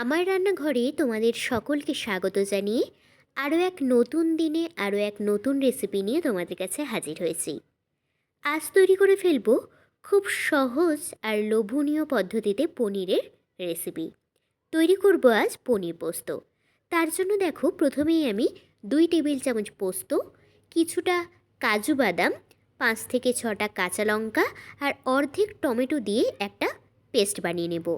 আমার রান্নাঘরে তোমাদের সকলকে স্বাগত জানিয়ে আরও এক নতুন দিনে, আরও এক নতুন রেসিপি নিয়ে তোমাদের কাছে হাজির হয়েছি। আজ তৈরি করে ফেলব খুব সহজ আর লোভনীয় পদ্ধতিতে পনিরের রেসিপি তৈরি করব আজ পনির পোস্ত। তার জন্য দেখো প্রথমেই আমি দুই টেবিল চামচ পোস্ত, কিছুটা কাজু বাদাম, পাঁচ থেকে ছটা কাঁচা লঙ্কা আর অর্ধেক টমেটো দিয়ে একটা পেস্ট বানিয়ে নেব।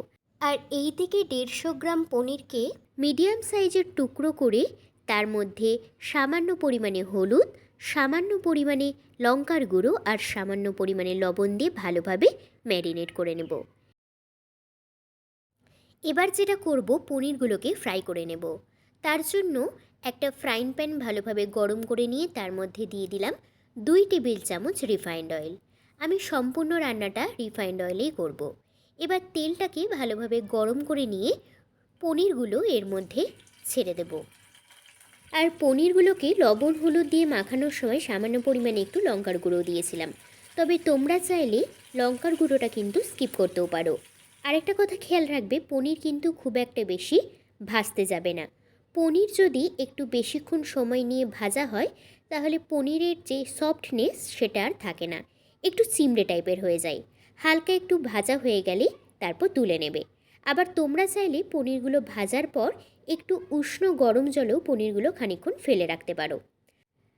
আর এই থেকে দেড়শো গ্রাম পনিরকে মিডিয়াম সাইজের টুকরো করে তার মধ্যে সামান্য পরিমাণে হলুদ, সামান্য পরিমাণে লঙ্কার গুঁড়ো আর সামান্য পরিমাণে লবণ দিয়ে ভালোভাবে ম্যারিনেট করে নেব। এবার যেটা করব, পনিরগুলোকে ফ্রাই করে নেব। তার জন্য একটা ফ্রাইং প্যান ভালোভাবে গরম করে নিয়ে তার মধ্যে দিয়ে দিলাম দুই টেবিল চামচ রিফাইন্ড অয়েল। আমি সম্পূর্ণ রান্নাটা রিফাইন্ড অয়েলেই করব। এবার তেলটাকে ভালোভাবে গরম করে নিয়ে পনিরগুলো এর মধ্যে ছেড়ে দেব। আর পনিরগুলোকে লবণ, হলুদ দিয়ে মাখানোর সময় সামান্য পরিমাণে একটু লঙ্কার গুঁড়ো দিয়েছিলাম। তবে তোমরা চাইলে লঙ্কার গুঁড়োটা কিন্তু স্কিপ করতেও পারো। আরেকটা কথা খেয়াল রাখবে, পনির কিন্তু খুব একটা বেশি ভাজতে যাবে না। পনির যদি একটু বেশিক্ষণ সময় নিয়ে ভাজা হয়, তাহলে পনিরের যে সফটনেস সেটা আর থাকে না। একটু চিমড়ে টাইপের হয়ে যায়। হালকা একটু ভাজা হয়ে গেলে তারপর তুলে নেবে। আবার তোমরা চাইলে পনিরগুলো ভাজার পর একটু উষ্ণ গরম জলেও পনিরগুলো খানিকক্ষণ ফেলে রাখতে পারো।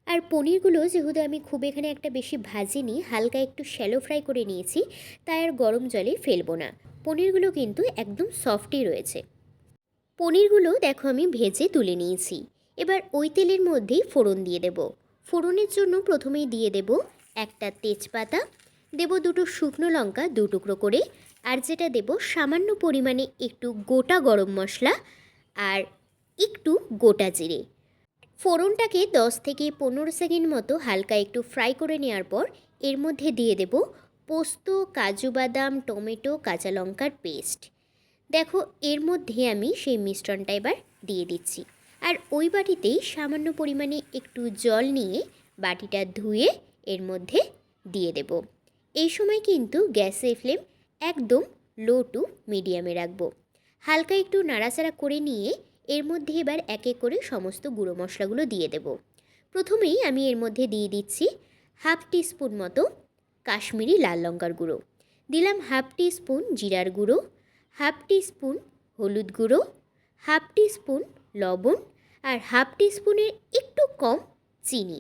আর পনিরগুলো যেহেতু আমি খুব এখানে একটা বেশি ভাজিনি, হালকা একটু শ্যালো ফ্রাই করে নিয়েছি, তাই আর গরম জলে ফেলব না। পনিরগুলো কিন্তু একদম সফটই রয়েছে। পনিরগুলো দেখো আমি ভেজে তুলে নিয়েছি। এবার ওই তেলের মধ্যেই ফোড়ন দিয়ে দেব। ফোড়নের জন্য প্রথমেই দিয়ে দেব একটা তেজপাতা দেব দুটো শুকনো লঙ্কা দু টুকরো করে, আর যেটা দেব সামান্য পরিমাণে একটু গোটা গরম মশলা আর একটু গোটা জিরে। ফোড়নটাকে দশ থেকে পনেরো সেকেন্ড মতো হালকা একটু ফ্রাই করে নেওয়ার পর, এর মধ্যে দিয়ে দেব পোস্ত, কাজু বাদাম, টমেটো, কাঁচা লঙ্কার পেস্ট। দেখো, এর মধ্যে আমি সেই মিশ্রণটা এবার দিয়ে দিচ্ছি। আর ওই বাটিতেই সামান্য পরিমাণে একটু জল নিয়ে বাটিটা ধুয়ে এর মধ্যে দিয়ে দেব। এই সময় কিন্তু গ্যাসের ফ্লেম একদম লো টু মিডিয়ামে রাখব। হালকা একটু নাড়াচাড়া করে নিয়ে এর মধ্যে এবার এক এক করে সমস্ত গুঁড়ো মশলাগুলো দিয়ে দেব। প্রথমেই আমি এর মধ্যে দিয়ে দিচ্ছি হাফ টিস্পুন মতো কাশ্মীরি লাল লঙ্কার গুঁড়ো। দিলাম হাফ টিস্পুন জিরার গুঁড়ো, হাফ টিস্পুন হলুদ গুঁড়ো, হাফ টিস্পুন লবণ আর হাফ টিস্পুনের একটু কম চিনি।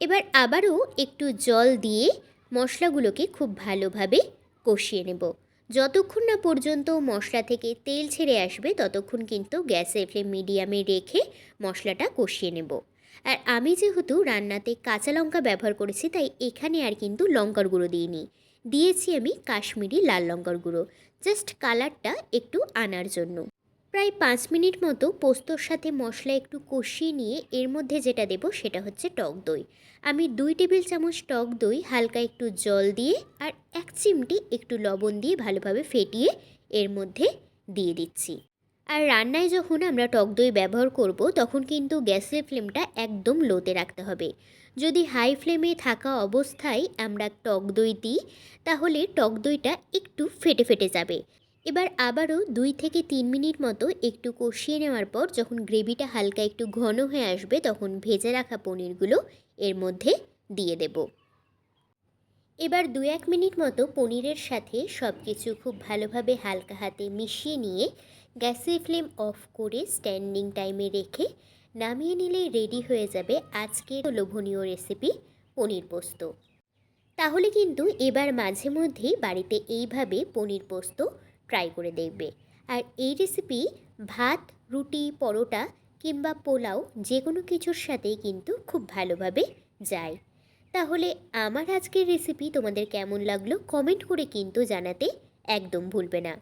এবার আবারও একটু জল দিয়ে মশলাগুলোকে খুব ভালোভাবে কষিয়ে নেব। যতক্ষণ না পর্যন্ত মশলা থেকে তেল ছেড়ে আসবে, ততক্ষণ কিন্তু গ্যাসের ফ্লেম মিডিয়ামে রেখে মশলাটা কষিয়ে নেব। আর আমি যেহেতু রান্নাতে কাঁচা লঙ্কা ব্যবহার করেছি, তাই এখানে আর কিন্তু লঙ্কার গুঁড়ো দিইনি। দিয়েছি আমি কাশ্মীরি লাল লঙ্কার গুঁড়ো। জাস্ট কালারটা একটু আনার জন্য। প্রায় পাঁচ মিনিট মতো পোস্তর সাথে মশলা একটু কষিয়ে নিয়ে এর মধ্যে যেটা দেব সেটা হচ্ছে টক দই। আমি দুই টেবিল চামচ টক দই হালকা একটু জল দিয়ে আর এক চিমটি একটু লবণ দিয়ে ভালোভাবে ফেটিয়ে এর মধ্যে দিয়ে দিচ্ছি। আর রান্নায় যখন আমরা টক দই ব্যবহার করব, তখন কিন্তু গ্যাসের ফ্লেমটা একদম লোতে রাখতে হবে। যদি হাই ফ্লেমে থাকা অবস্থায় আমরা টক দই দিই, তাহলে টক দইটা একটু ফেটে ফেটে যাবে। এবার আবারও দুই থেকে তিন মিনিট মতো একটু কষিয়ে নেওয়ার পর যখন গ্রেভিটা হালকা একটু ঘন হয়ে আসবে, তখন ভেজে রাখা পনিরগুলো এর মধ্যে দিয়ে দেব। এবার দু এক মিনিট মতো পনিরের সাথে সব কিছু খুব ভালোভাবে হালকা হাতে মিশিয়ে নিয়ে গ্যাসের ফ্লেম অফ করে স্ট্যান্ডিং টাইমে রেখে নামিয়ে নিলেই রেডি হয়ে যাবে আজকের লোভনীয় রেসিপি পনির পোস্ত। তাহলে কিন্তু এবার মাঝে মধ্যেই বাড়িতে এইভাবে পনির পোস্ত ট্রাই করে দেখবে। আর এই রেসিপি ভাত, রুটি, পরোটা কিংবা পোলাও যে কোনো কিছুর সাথেই কিন্তু খুব ভালোভাবে যায়। তাহলে আমার আজকের রেসিপি তোমাদের কেমন লাগল? কমেন্ট করে কিন্তু জানাতে একদম ভুলবে না।